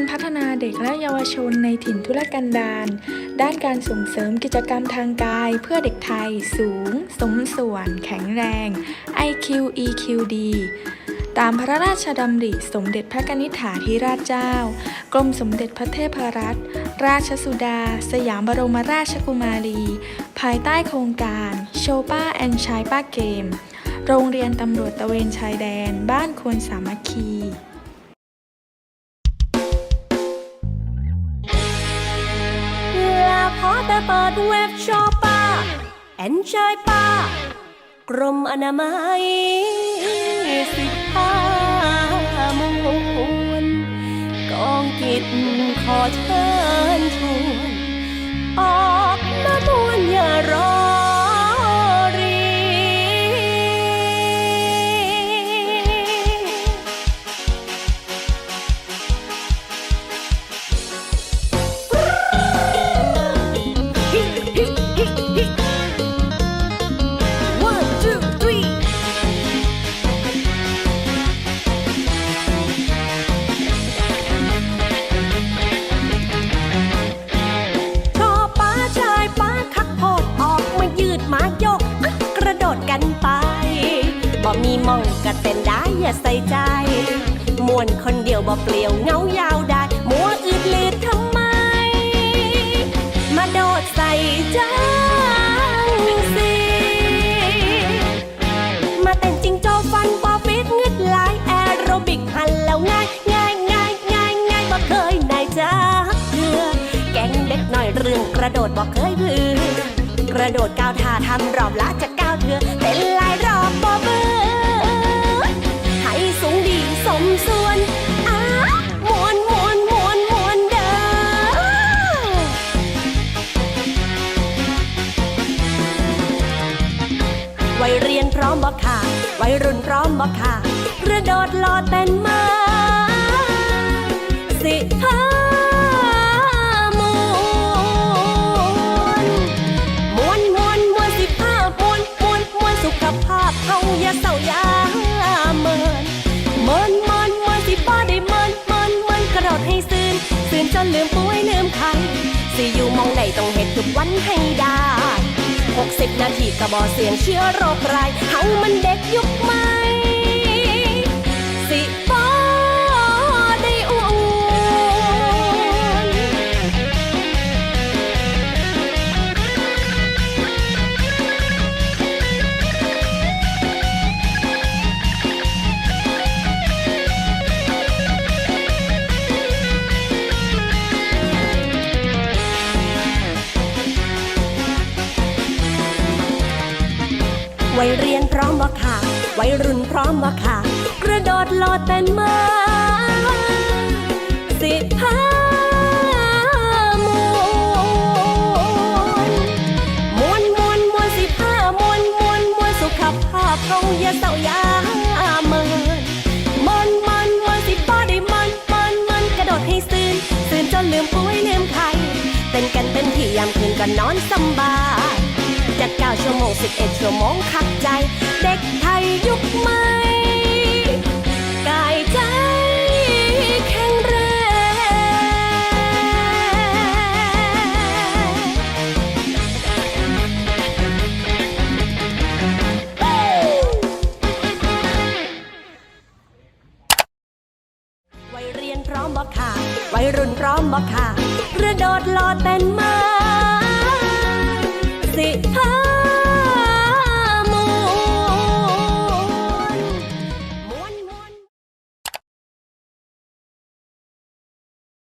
การพัฒนาเด็กและเยาวชนในถิ่นทุรกันดารด้านการส่งเสริมกิจกรรมทางกาย เพื่อเด็กไทย สูง สมส่วน แข็งแรง IQ EQD ตามพระราชดำริสมเด็จพระกนิษฐาธิราชเจ้า กรมสมเด็จพระเทพรัตนราชสุดา สยามบรมราชกุมารี ภายใต้โครงการโชป้าแอนชายป้าเกม โรงเรียนตำรวจตะเวนชายแดน บ้านควรสามัคคี แต่เปิดเว็บชอปป้าแอนชายป้ากรมอนามัยสิบห้ามงคลกองกิจขอเชิญ กันไปบ่มีมองกะเต้นได้อย่าใส่ใจมวนคนเดียวบ่เปลี่ยวเงายาวได้มัวอืดลืดทำไม มาโดดใส่จังสิมาเต้นจริงโจฟันบอฟิตงึดหลายแอโรบิกหันแล้วง่ายง่ายง่ายง่ายง่ายบ่เคยนายจ้าเพื่อแก๊งเด็กหน่อยเรื่องกระโดดบ่เคยเพื่อ กระโดดก้าวท่าทำรอบละจะก้าวเถื่อเต้นลายรอบบ่เบื่อให้สูงดีสมส่วนอ้ามวนมวนมวนมวนเด้อวัยเรียนพร้อมบ่ค่ะวัยรุ่นพร้อมบ่ค่ะกระโดดโลดเต้นมา นลืมป่วยลืมไข้สิอยู่มองในต้องเห็ดทุกวันให้ได้ 60 นาทีกระบอเสียงเชื้อโรคไรายเฮามันเด็กยุคใหม่ วัยเรียนพร้อมบ่ค่ะ วัยรุ่นพร้อมบ่ค่ะ กระโดดโลดเต้นมาสิพามวนมวนมวนมวนสิพามวนมวนมวนสุขภาพเขาอย่าเศร้าอย่าเมินมันมันมันสิป้อได้มันมันมันกระโดดให้ซื่นซื่นจนลืมป่วยลืมไข้เต้นกันเต็มที่ยามคืนก็นอนสบาย 9 ชั่วโมง 11 ชั่วโมงขักใจ เด็กไทยยุคใหม่กายใจแข็งแรง วัยเรียนพร้อมบ่ค่ะวัยรุ่นพร้อมบ่ค่ะกระโดดโลดเต้นมา สิทา